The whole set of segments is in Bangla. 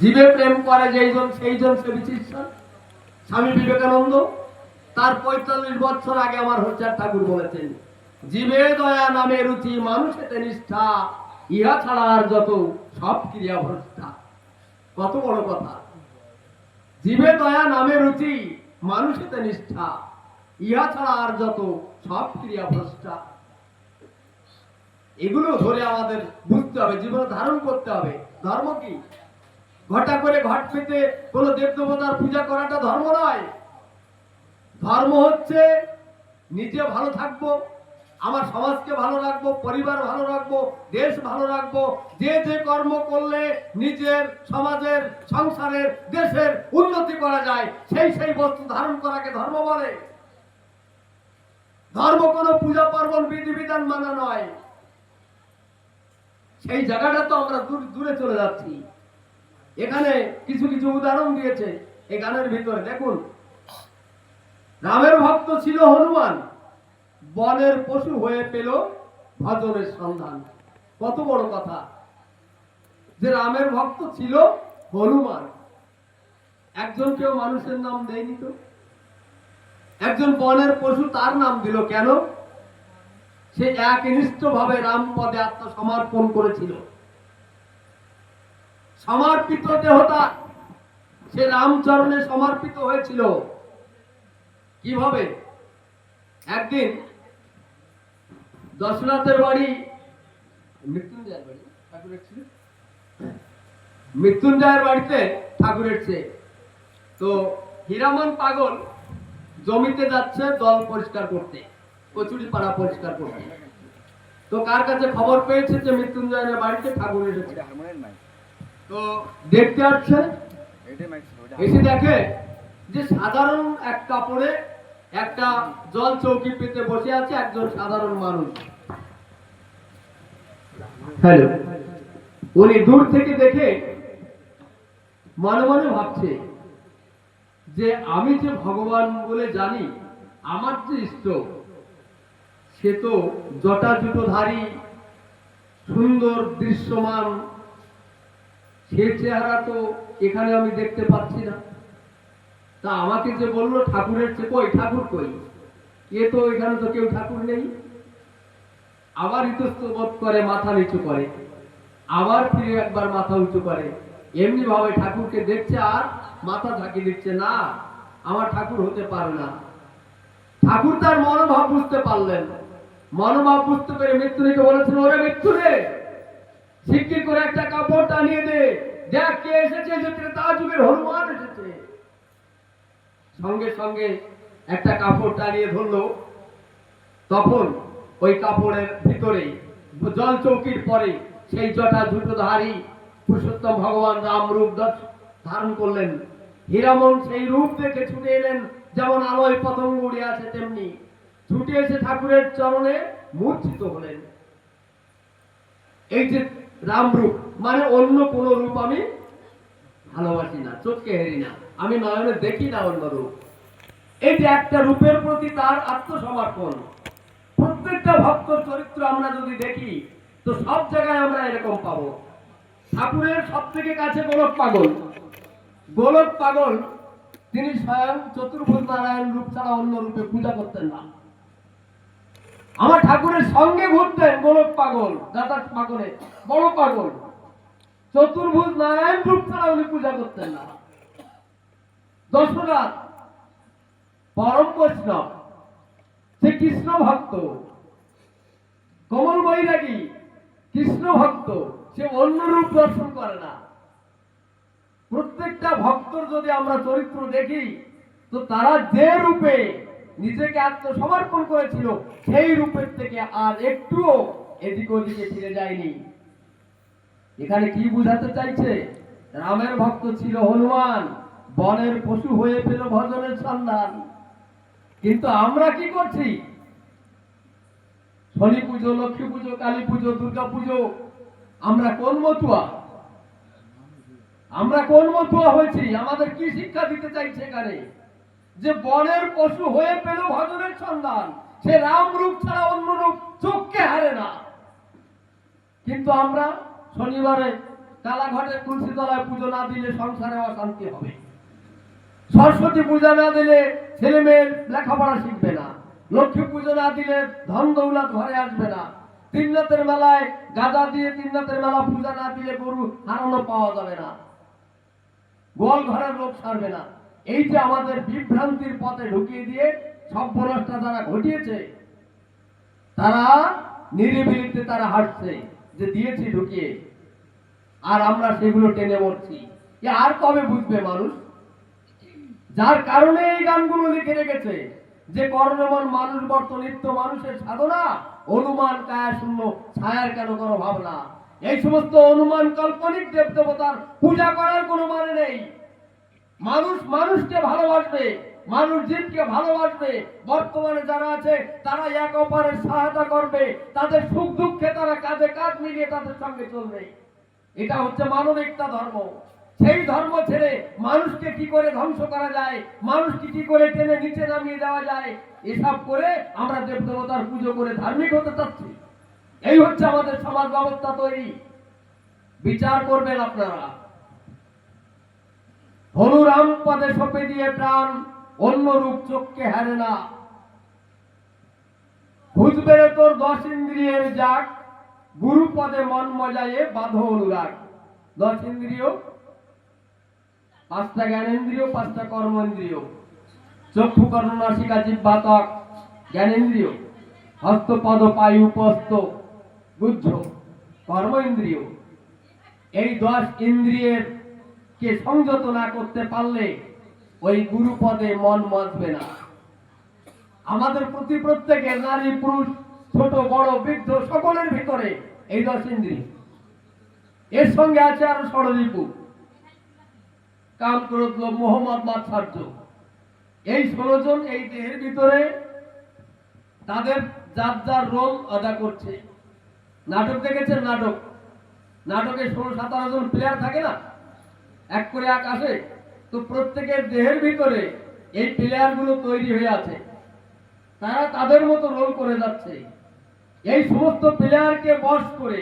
জীবে প্রেম করে যেইজন সেইজন সে স্বামী বিবেকানন্দ, তার পঁয়তাল্লিশ বছর আগে আমার হচ্চার ঠাকুর বলেছেন, জীবে দয়া নামে রুচি মানুষেতে নিষ্ঠা, ইহা ছাড়া আর যত সব ক্রিয়া ভ্রষ্টা। কত বড় কথা। জীবে দয়া নামে রুচি মানুষেতে নিষ্ঠা, ইহা ছাড়া আর যত সব ক্রিয়া ভ্রষ্টা। এগুলো ধরে আমাদের বুঝতে হবে, জীবনে ধারণ করতে হবে। ধর্ম কি? ঘটা করে ঘট পেতে কোনো দেব দেবতার পূজা করাটা ধর্ম নয়। ধর্ম হচ্ছে নিজে ভালো থাকব, আমার সমাজকে ভালো রাখব, পরিবার ভালো রাখব, দেশ ভালো রাখব, যে যে কর্ম করলে নিজের সমাজের, সংসারের, দেশের উন্নতি করা যায়, সেই সেই বস্তু ধারণ করাকে ধর্ম বলে। ধর্ম কোনো পূজা পার্বণ বিধিবিধান মানা নয়। সেই জায়গাটা তো আমরা দূর- দূরে চলে যাচ্ছি। এখানে কিছু কিছু উদাহরণ দিয়েছে। এই গানের ভিতরে, দেখুন। রামের ভক্ত ছিল হনুমান। বনের পশু হয়ে পেল ভজনের সন্ধান। কত বড় কথা। যে রামের ভক্ত ছিল হনুমান। একজন কেউ মানুষের নাম দেয়নি তো? একজন বনের পশু তার নাম দিল কেন? সে একনিষ্ঠ ভাবে রাম পদে আত্মসমর্পণ করেছিল। সমর্পিত দেহতা সে রামচরণে সমর্পিত হয়েছিল। কীভাবে? একদিন দশনাথের বাড়ি, মৃত্যুঞ্জয়ের বাড়ি ঠাকুরের ছিল? মৃত্যুঞ্জয়ের বাড়িতে ঠাকুরের চেয়ে। তো হীরামন পাগল জমিতে যাচ্ছে দল পরিষ্কার করতে কচুরি পাড়া পরিষ্কার করতে। তো কার কাছে খবর পেয়েছে যে মৃত্যুঞ্জয়ের বাড়িতে ঠাকুর এসেছে? তো দেখতে আসছে। এসে দেখে যে সাধারণ এক কাপড়ে একটা জল চৌকি পেতে বসে আছে একজন সাধারণ মানুষ। হ্যালো, উনি দূর থেকে দেখে মনে মনে ভাবছে যে আমি যে ভগবান বলে জানি, আমার যে ইষ্ট, সে তো জটা জুটোধারী সুন্দর দৃশ্যমান সে চেহারা তো এখানে আমি দেখতে পাচ্ছি না। তা আমাকে যে বলল, ঠাকুরের চেয়ে কই? ঠাকুর কই? এ তো এখানে তো কেউ ঠাকুর নেই। আবার ইতস্ত বোধ করে, মাথা নিচু করে। আবার ফিরে একবার মাথা উঁচু করে। এমনি ভাবে ঠাকুরকে দেখছে আর মাথা ঝাঁকি দিচ্ছে না। আমার ঠাকুর হতে পারে না। ঠাকুর তার মনোভাব বুঝতে পারলেন। মনোভাব বুঝতে পেরে মৃত্যুকে বলেছেন, ওরে মৃত্যু রে শিগগির করে একটা কাপড় টানিয়ে দে। দেখ কে এসেছে এসেছে তা যুগের হনুমান এসেছে। সঙ্গে সঙ্গে একটা কাপড় টানিয়ে ধরলো। তখন ওই কাপড়ের ভিতরে জল চৌকির পরে সেই জটা ধারী পুরুষোত্তম ভগবান রাম রূপ ধারণ করলেন। হীরামন সেই রূপ দেখে ছুটে এলেন। যেমন আলোয় পতঙ্গ উড়ে আছে তেমনি। ছুটে এসে ঠাকুরের চরণে মূর্ছিত হলেন। এই যে রাম রূপ মানে অন্য কোন রূপ আমি ভালোবাসি না, চোখকে হেরি না। আমি নয়নে দেখি না অন্য রূপ। এই একটা রূপের প্রতি তার আত্মসমর্পণ। প্রত্যেকটা ভক্তর চরিত্র আমরা যদি দেখি, তো সব জায়গায় আমরা এরকম পাবো। ঠাকুরের সব থেকে কাছে গোলক পাগল। গোলক পাগল, তিনি স্বয়ং চতুর্ভুজ নারায়ণ রূপ ছাড়া অন্য রূপে পূজা করতেন না। আমার ঠাকুরের সঙ্গে ঘুরতেন গোলক পাগল দাদার পাগলে, বড় পাগল। চতুর্ভুজ নারায়ণ রূপ ছাড়া উনি পূজা করতেন না। দশরথ, পরম বৈষ্ণব সে কৃষ্ণ ভক্ত। কমল বৈরাগী, কৃষ্ণ ভক্ত, সে অন্য রূপ দর্শন করে না। প্রত্যেকটা ভক্তর যদি আমরা চরিত্র দেখি, তো তারা যে রূপে নিজেকে আত্মসমর্পণ করেছিল, সেই রূপের থেকে আর একটুও এদিক ওদিকে ফিরে যায়নি। এখানে কি বুঝাতে চাইছে? রামের ভক্ত ছিল হনুমান, বনের পশু হয়ে পেল ভজনের সন্ধান। কিন্তু আমরা কি করছি? শনি পুজো, লক্ষ্মী পুজো, কালী পুজো, দুর্গা পুজো, আমরা কোন মতুয়া? আমরা কোন মতুয়া হয়েছি? আমাদের কি শিক্ষা দিতে চাইছে এখানে? যে বনের পশু হয়ে পেল ভজনের সন্ধান, সে রাম রূপ ছাড়া অন্য রূপ চোখকে হারে না। কিন্তু আমরা শনিবারে কালাঘাটের তুলসী তলায় পুজো না দিলে সংসারে অশান্তি হবে। সরস্বতী পূজা না দিলে ছেলে মেয়ের লেখাপড়া শিখবে না। লক্ষ্মী পুজো না দিলে ধন দৌলত ঘরে আসবে না। তিন রাতের মেলায় গাঁজা দিয়ে তিন রাতের মেলা পূজা না দিলে গরু হারানো পাওয়া যাবে না। গোয়াল ঘরের লোক সারবে না। এই যে আমাদের বিভ্রান্তির পথে ঢুকিয়ে দিয়ে সভ্যনষ্টা যারা ঘটিয়েছে, তারা নিরিবিলিতে তারা হাঁটছে যে দিয়েছি ঢুকিয়ে। আর আমরা সেগুলো টেনে মরছি। আর কবে বুঝবে মানুষ? যার কারণে এই গানগুলো লিখে রেখেছে যে কর্ণমন মানুষ বর্ত নিত্য মানুষের সাধনা, অনুমান কায়া শূন্য, ছায়ার কেন কোনো ভাবনা? এই সমস্ত অনুমান কাল্পনিক দেব দেবতার পূজা করার কোনো মানে নেই। মানুষ মানুষকে ভালোবাসবে, মানুষ জীবকে ভালোবাসবে। বর্তমানে যারা আছে তারা এক অপরের সহায়তা করবে। তাদের সুখ দুঃখে তারা কাঁধে কাজ মিলিয়ে তাদের সঙ্গে চলবে। এটা হচ্ছে মানবিকতা ধর্ম। সেই ধর্ম ছেড়ে মানুষকে কি করে ধ্বংস করা যায়, মানুষকে কি করে টেনে নিচে নামিয়ে দেওয়া যায়, এসব করে আমরা দেব দেবতার পুজো করে ধার্মিক হতে চাচ্ছি। এই হচ্ছে আমাদের সমাজ ব্যবস্থা তৈরি। বিচার করবেন আপনারা। হনুরাম পদে সপে দিয়ে প্রাণ অন্য রূপ চোখকে হারে না। খুঁজবে তোর দশ ইন্দ্রিয়ের যাক গুরু পদে মন মজায়ে বাধ অনুরাগ। দশ ইন্দ্রিয়? পাঁচটা জ্ঞানেন্দ্রিয়, পাঁচটা কর্মেন্দ্রিয়। চক্ষু কর্ণ নাসিকা জিব্বাতক জ্ঞানেন্দ্রিয়। হস্ত পদ পায়ু উপস্থ বুদ্ধ কর্ম ইন্দ্রিয় এই দশ ইন্দ্রিয়ের কে সংযত না করতে পারলে ওই গুরু পদে মন মজবে না। আমাদের প্রতি প্রত্যেকে নারী, পুরুষ, ছোট, বড়, বৃদ্ধ সকলের ভিতরে এই দশ ইন্দ্রিয়। এর সঙ্গে আছে আরও ষড়রিপু কাম ক্রোধ লোভ মোহাম্মদ মাৎসার্য। এই ষোলো জন এই দেহের ভিতরে তাদের যার যার রোল আদা করছে। নাটক দেখেছেন? নাটক। নাটকে ষোলো, সতেরো জন প্লেয়ার থাকে না? এক করে এক আসে তো প্রত্যেকের দেহের ভিতরে এই প্লেয়ারগুলো তৈরি হয়ে আছে। তারা তাদের মতো রোল করে যাচ্ছে। এই সমস্ত প্লেয়ারকে বশ করে,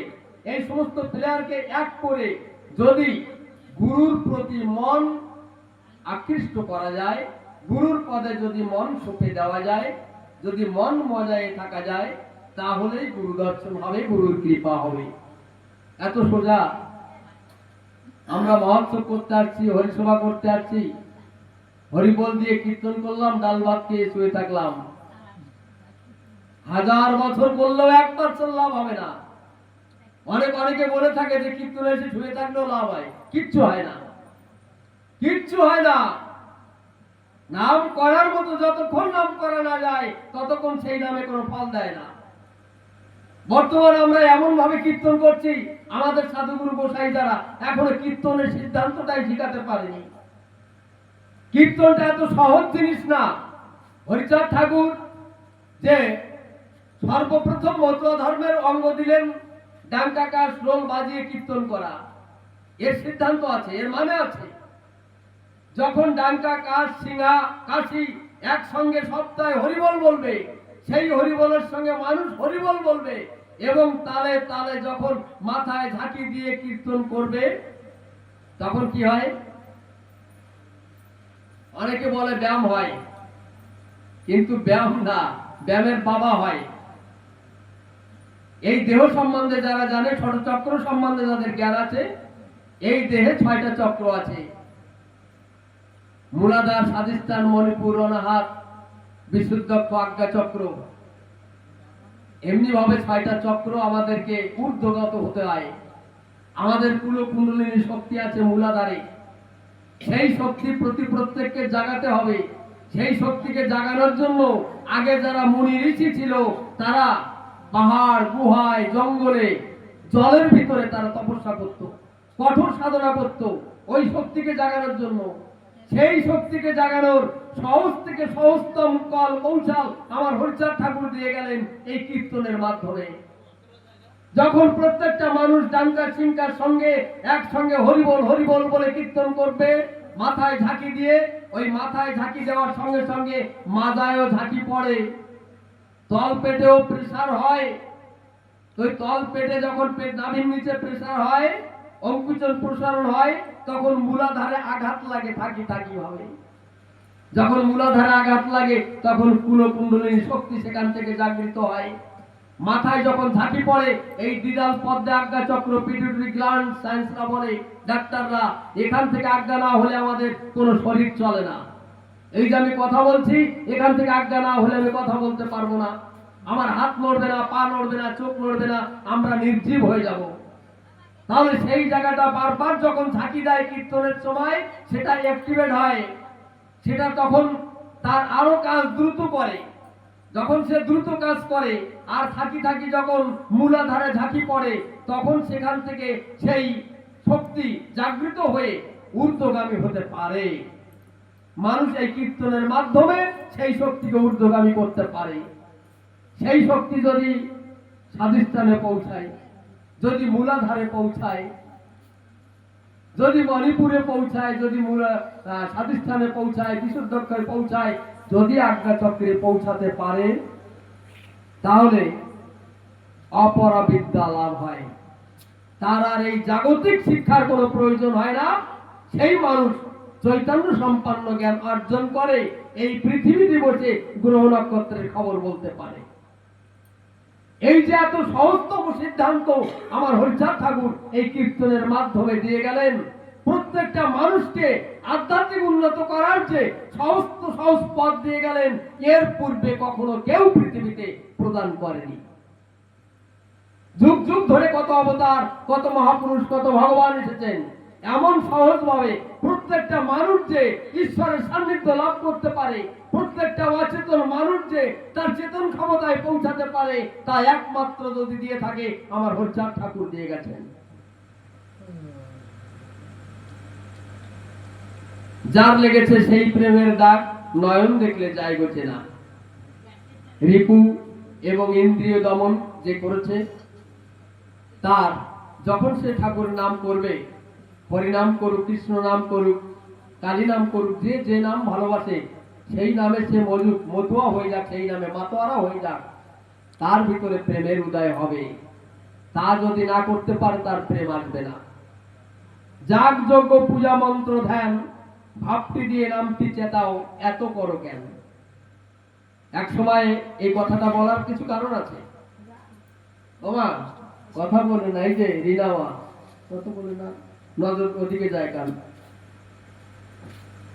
এই সমস্ত প্লেয়ারকে এক করে যদি গুরুর প্রতি মন আকৃষ্ট করা যায়, গুরুর পদে যদি মন সঁপে দেওয়া যায়, যদি মন মজায় থাকা যায়, তাহলেই গুরু দর্শন হবে, গুরুর কৃপা হবে। এত সোজা আমরা মহোৎসব করতে আসছি হরিসভা করতে আসছি। হরিবল দিয়ে কীর্তন করলাম, ডাল ভাত খেয়ে শুয়ে থাকলাম। হাজার বছর করলেও এক পার্সেন্ট লাভ হবে না। অনেক অনেকে বলে থাকে যে কীর্তন এসে শুয়ে থাকলেও লাভ হয়। কিচ্ছু হয় না। কিচ্ছু হয় না। নাম করার মতো যতক্ষণ নাম করা না যায়, ততক্ষণ সেই নামে কোনো ফল দেয় না। বর্তমানে আমরা এমন ভাবে কীর্তন করছি, আমাদের সাধুগুরু গোসাই যারা এখনও কীর্তনের সিদ্ধান্তটাই শিখাতে পারেনি। কীর্তনটা এত সহজ জিনিস না। হরিচাঁদ ঠাকুর যে সর্বপ্রথম মতুয়া ধর্মের অঙ্গ দিলেন ডাঙ্কা কাশ রোল বাজিয়ে কীর্তন করা। এর সিদ্ধান্ত আছে, এর মানে আছে। যখন ডাঙ্কা কাশ সিংহা, কাশি একসঙ্গে সপ্তাহে হরিবল বলবে, সেই হরিবলের সঙ্গে মানুষ হরিবল বলবে এবং তালে তালে যখন মাথায় ঝাঁকি দিয়ে কীর্তন করবে, তখন কি হয়? অনেকে বলে ব্যায়াম হয়, কিন্তু ব্যায়াম না, ব্যায়ামের বাবা হয়। এই দেহ সম্বন্ধে যারা জানে ছোট চক্র সম্বন্ধে যাদের জ্ঞান আছে, এই দেহে ছয়টা চক্র আছে। মূলাধার স্বাদিস্তান মণিপুর অনাহাত বিশুদ্ধ আজ্ঞা চক্র। এমনি ভাবে ছয়টা চক্র আমাদেরকে ঊর্ধ্বগত হতে হয়। আমাদের কুলো কুণ্ডলিনী শক্তি আছে মূলাধারে। সেই শক্তি প্রতি প্রত্যেককে জাগাতে হবে। সেই শক্তিকে জাগানোর জন্য আগে যারা মুনি ঋষি ছিল, তারা পাহাড়, গুহায়, জঙ্গলে, জলের ভিতরে তারা তপস্যা করত, কঠোর সাধনা করত। ওই শক্তিকে জাগানোর জন্য। সেই শক্তিকে জাগানোর সহজ থেকে সহজতম কল কৌশল আমার হরিচাঁদ ঠাকুর দিয়ে গেলেন এই কীর্তনের মাধ্যমে। যখন প্রত্যেকটা মানুষ ডাঙ্কার সিংকার সঙ্গে একসঙ্গে হরিবল হরিবল বলে কীর্তন করবে, মাথায় ঝাঁকি দিয়ে, ওই মাথায় ঝাঁকি দেওয়ার সঙ্গে সঙ্গে মাজায়ও ঝাঁকি পড়ে। তল পেটেও প্রেসার হয়। ওই তল পেটে যখন পেট নাভির নিচে প্রেসার হয়, অঙ্কুচন প্রসারণ হয়, তখন মূলাধারে আঘাত লাগে থাকি থাকি ভাবে যখন মূলাধারে আঘাত লাগে, তখন কুলকুণ্ডলিনী শক্তি সেখান থেকে জাগৃত হয়। মাথায় যখন ঝাঁকি পড়ে, এই দ্বিদাল পদ্মে আজ্ঞা চক্র পিটুটরি গ্ল্যান্ড সায়েন্সরা বলে, ডাক্তাররা, এখান থেকে আজ্ঞা না হলে আমাদের কোনো শরীর চলে না। এই যে আমি কথা বলছি, এখান থেকে আজ্ঞা না হলে আমি কথা বলতে পারব না। আমার হাত নড়বে না, পা নড়বে না, চোখ নড়বে না, আমরা নির্জীব হয়ে যাব। তাহলে সেই জায়গাটা বারবার যখন ঝাঁকি দেয় কীর্তনের সময়, সেটা অ্যাক্টিভেট হয়। সেটা তখন তার আরও কাজ দ্রুত করে। যখন সে দ্রুত কাজ করে, আর থাকি থাকি যখন মূলাধারে ঝাঁকি পড়ে, তখন সেখান থেকে সেই শক্তি জাগৃত হয়ে ঊর্ধ্বগামী হতে পারে। মানুষ এই কীর্তনের মাধ্যমে সেই শক্তিকে ঊর্ধ্বগামী করতে পারে। সেই শক্তি যদি স্বাধিষ্ঠানে পৌঁছায়, যদি মূলাধারে পৌঁছায় যদি মণিপুরে পৌঁছায়, যদি স্বাধিষ্ঠানে পৌঁছায় বিশুদ্ধক্ষরে পৌঁছায়, যদি আজ্ঞা চক্রে পৌঁছাতে পারে, তাহলে অপরা বিদ্যা লাভ হয়। তার আর এই জাগতিক শিক্ষার কোনো প্রয়োজন হয় না। সেই মানুষ চৈতন্য সম্পন্ন জ্ঞান অর্জন করে, এই পৃথিবী দিবসে গ্রহ নক্ষত্রের খবর বলতে পারে। এই যে এত সহজতম সিদ্ধান্ত আমার হরিচাঁদ ঠাকুর এই কীর্তনের মাধ্যমে দিয়ে গেলেন। প্রত্যেকটা মানুষকে আধ্যাত্মিক উন্নত করার যে সমস্ত সহজ পথ দিয়ে গেলেন, এর পূর্বে কখনো কেউ পৃথিবীতে প্রদান করেনি। যুগ যুগ ধরে কত অবতার, কত মহাপুরুষ, কত ভগবান এসেছেন। এমন সহজ ভাবে প্রত্যেকটা মানুষ যে ঈশ্বরের সান্নিধ্য লাভ করতে পারে, প্রত্যেকটা অচেতন মানুষ যে তার চেতন ক্ষমতায় পৌঁছাতে পারে, তা একমাত্র যদি দিয়ে থাকে, আমার হরচাঁদ ঠাকুর দিয়ে গেছেন। যার লেগেছে সেই প্রেমের দাগ, নয়ন দেখলে যায় গোছে না। রিপু এবং ইন্দ্রিয় দমন যে করেছে, তার যখন সে ঠাকুর নাম করবে হরিনাম করুক, কৃষ্ণ নাম করুক, কালী নাম করুক, যে যে নাম ভালোবাসে, সেই নামে সে মজুক, মতুয়া হয়ে যাক, সেই নামে মাতোয়ারা হয়ে যাক, তার ভিতরে প্রেমের উদয় হবে। তা যদি না করতে পারে, তার প্রেম আসবে না। যাগ যজ্ঞ পূজা, মন্ত্র, ধ্যান, ভাবটি দিয়ে নামটি চেতাও, এত করো কেন? এক সময় এই কথাটা বলার কিছু কারণ আছে? কথা বলে নাই যে রিনাওয়া কত বলে না? নজর ওদিকে যায় কান?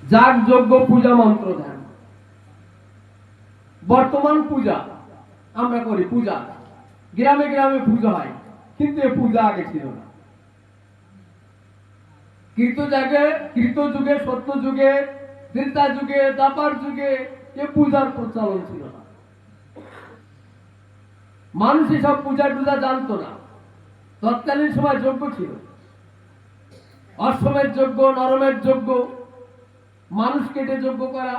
যাগ যজ্ঞ পূজা মন্ত্র ধ্যান। বর্তমান পূজা, আমরা করি পূজা। গ্রামে গ্রামে পূজা হয়, কিন্তু এ পূজা আগে ছিল না। কৃত যুগে কৃত যুগে, সত্য যুগে, ত্রেতা যুগে দাপার যুগে এ পূজার প্রচলন ছিল না। মানুষ এসব পূজা টুজা জানতো না। তৎকালীন সময় যজ্ঞ ছিল। অশ্বমের যজ্ঞ নরমের যজ্ঞ মানুষ কেটে যজ্ঞ করা,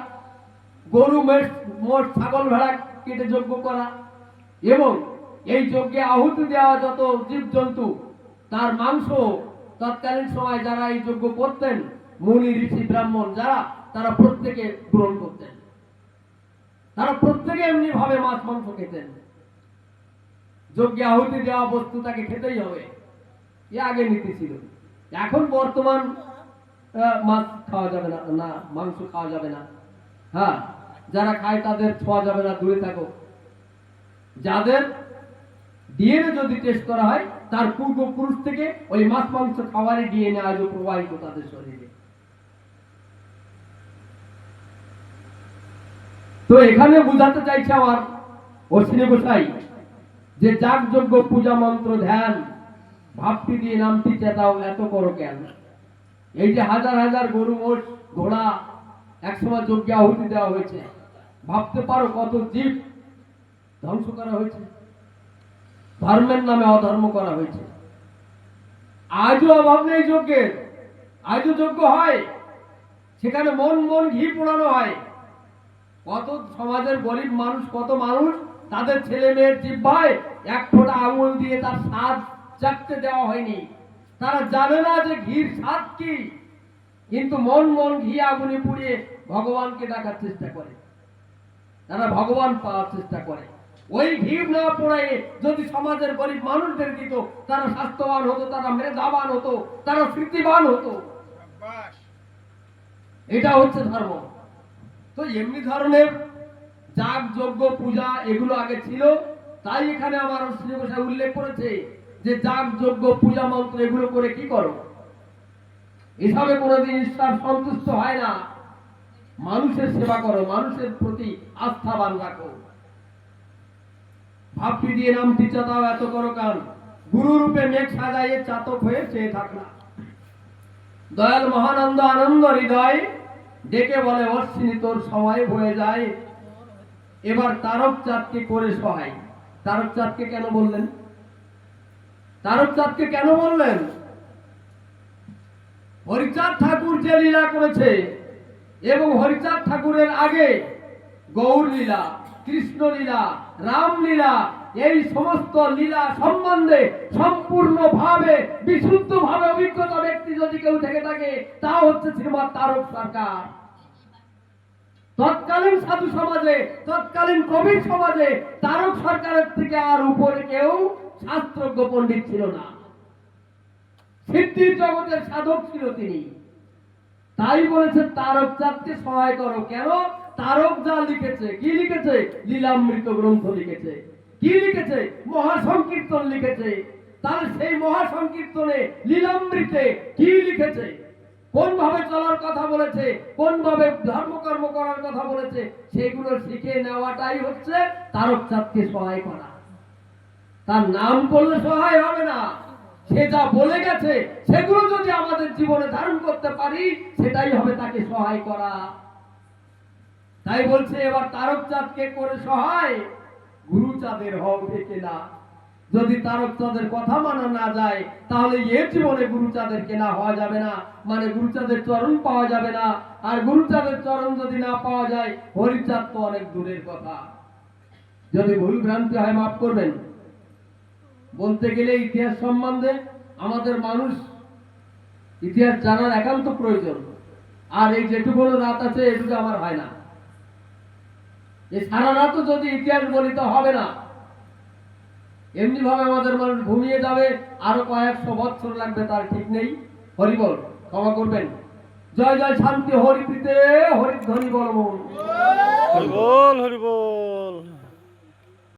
গরু মেষ মোষ, ছাগল, ভেড়া কেটে যজ্ঞ করা এবং এই যজ্ঞে আহুতি দেওয়া যত জীবজন্তু, তার মাংস তৎকালীন সময় যারা এই যজ্ঞ করতেন, মুনি, ঋষি, ব্রাহ্মণ, যারা, তারা প্রত্যেকে গ্রহণ করতেন। তারা প্রত্যেকে এমনি ভাবে মাছ, মাংস খেতেন। যজ্ঞে আহুতি দেওয়া বস্তু তাকে খেতেই হবে। এ আগে নীতি ছিল। এখন বর্তমান মাছ খাওয়া যাবে না না, মাংস খাওয়া যাবে না। হ্যাঁ যারা খায় তাদের ছোঁয়া যাবে না, দূরে থাকো। যাদের ডিএনএ যদি টেস্ট করা হয়, তার পূর্বপুরুষ থেকে ওই মাছ, মাংস খাওয়ারই ডিএনএ আজও প্রবাহিত তাদের শরীরে। তো এখানে বোঝাতে চাইছে আমার অশ্বিনী গোসাই যে যাগযজ্ঞ পূজা মন্ত্র ধ্যান ভাবটি দিয়ে নামটি চেতাও এত করো কেন এই যে হাজার হাজার গরু মোষ, ঘোড়া, একসময় যজ্ঞে আহুতি দেওয়া হয়েছে। ভাবতে পারো কত জীব ধ্বংস করা হয়েছে। ধর্মের নামে অধর্ম করা হয়েছে। আজও অভাব নেই যজ্ঞের। আজও যজ্ঞ হয়। সেখানে মন মন ঘি পোড়ানো হয়। কত সমাজের গরিব মানুষ, কত মানুষ, তাদের ছেলে মেয়ের জিব্বায় এক ফোঁটা আঙুল দিয়ে তার স্বাদ চাকতে দেওয়া হয়নি। তারা জানে না যে ঘির স্বাদ কি কিন্তু মন মন ঘি আগুনে পুড়িয়ে ভগবানকে ডাকার চেষ্টা করে। তারা ভগবান পাওয়ার চেষ্টা করে। ওই ঘি না পড়ে যদি সমাজের গরিব মানুষদের দিত তারা স্বাস্থ্যবান হতো তারা মেধাবান হতো তারা স্মৃতিবান হতো। এটা হচ্ছে ধর্ম। তো এমনি ধরনের যাগ যজ্ঞ পূজা এগুলো আগে ছিল তাই এখানে আমার শ্রী উল্লেখ করেছে। যে যাগ যজ্ঞ পূজা মন্ত্র এগুলো করে কি করো? এসবে কোনোদিন ঈশ্বর সন্তুষ্ট হয় না। মানুষের সেবা করো, মানুষের প্রতি আস্থাবান রাখো। ভাবটি দিয়ে নামটি চাতাও এত করো কান। গুরু রূপে মেঘ সাজাইয়ে চাতক হয়ে চেয়ে থাকলা দয়াল মহানন্দ আনন্দ হৃদয় ডেকে বলে, অশ্বিনী, তোর সময় হয়ে যায়। এবার তারক চাঁদকে করে সহায়। তারক চাঁদকে কেন বললেন? তারক চাঁদকে কেন বললেন হরিচাঁদ ঠাকুর যে লীলা করেছে এবং হরিচাঁদ ঠাকুরের আগে গৌর লীলা, কৃষ্ণ লীলা, রাম লীলা, এই সমস্ত লীলা সম্বন্ধে সম্পূর্ণ ভাবে বিশুদ্ধ ভাবে অভিজ্ঞতা ব্যক্তি যদি কেউ থেকে থাকে, তা হচ্ছে শ্রীমৎ তারক সরকার। তৎকালীন সাধু সমাজে, তৎকালীন কবির সমাজে তারক সরকারের থেকে আর উপরে কেউ শাস্ত্রজ্ঞ পণ্ডিত ছিল না। সিদ্ধির জগতের সাধক ছিল তিনি। তাই বলেছে তারক চাঁদকে সহায় করো। কেন? তারক যা লিখেছে, কি লিখেছে? লীলামৃত গ্রন্থ লিখেছে। কি লিখেছে? মহাসংকীর্তন লিখেছে। তাহলে সেই মহাসংকীর্তনে লীলামৃতে কি লিখেছে? কোন ভাবে চলার কথা বলেছে? কোন ভাবে ধর্মকর্ম করার কথা বলেছে? সেগুলো শিখে নেওয়াটাই হচ্ছে তারক চাঁদকে সহায় করা। তার নাম করলে সহায় হবে না। সে যা বলে গেছে, সেগুলো যদি আমাদের জীবনে ধারণ করতে পারি, সেটাই হবে তাকে সহায় করা। তাই বলছে, এবার তারক চাঁদকে করে সহায়? গুরু চাঁদের হও থেকে না। যদি তারক চাঁদের কথা মানা না যায়, তাহলে এ জীবনে গুরু চাঁদের কেনা হওয়া যাবে না। মানে গুরু চাঁদের চরণ পাওয়া যাবে না। আর গুরু চাঁদের চরণ যদি না পাওয়া যায়, হরিচাঁদ তো অনেক দূরের কথা। যদি ভুল ভ্রান্তি হয়, মাফ করবেন। বলতে গেলে ইতিহাস সম্বন্ধে আমাদের মানুষ ইতিহাস জানার একান্ত প্রয়োজন। আর এই যেটুকু রাত আছে, এটুকু আমার হয় না। এই সারা রাতও যদি ইতিহাস বলি তো হবে না এমনি ভাবে আমাদের মানুষ ঘুমিয়ে যাবে, আরও কয়েকশো বছর লাগবে তার ঠিক নেই। হরিবল ক্ষমা করবেন। জয় জয়, শান্তি হরিপিতে হরিধ্বনি বল হরিবল হরিবল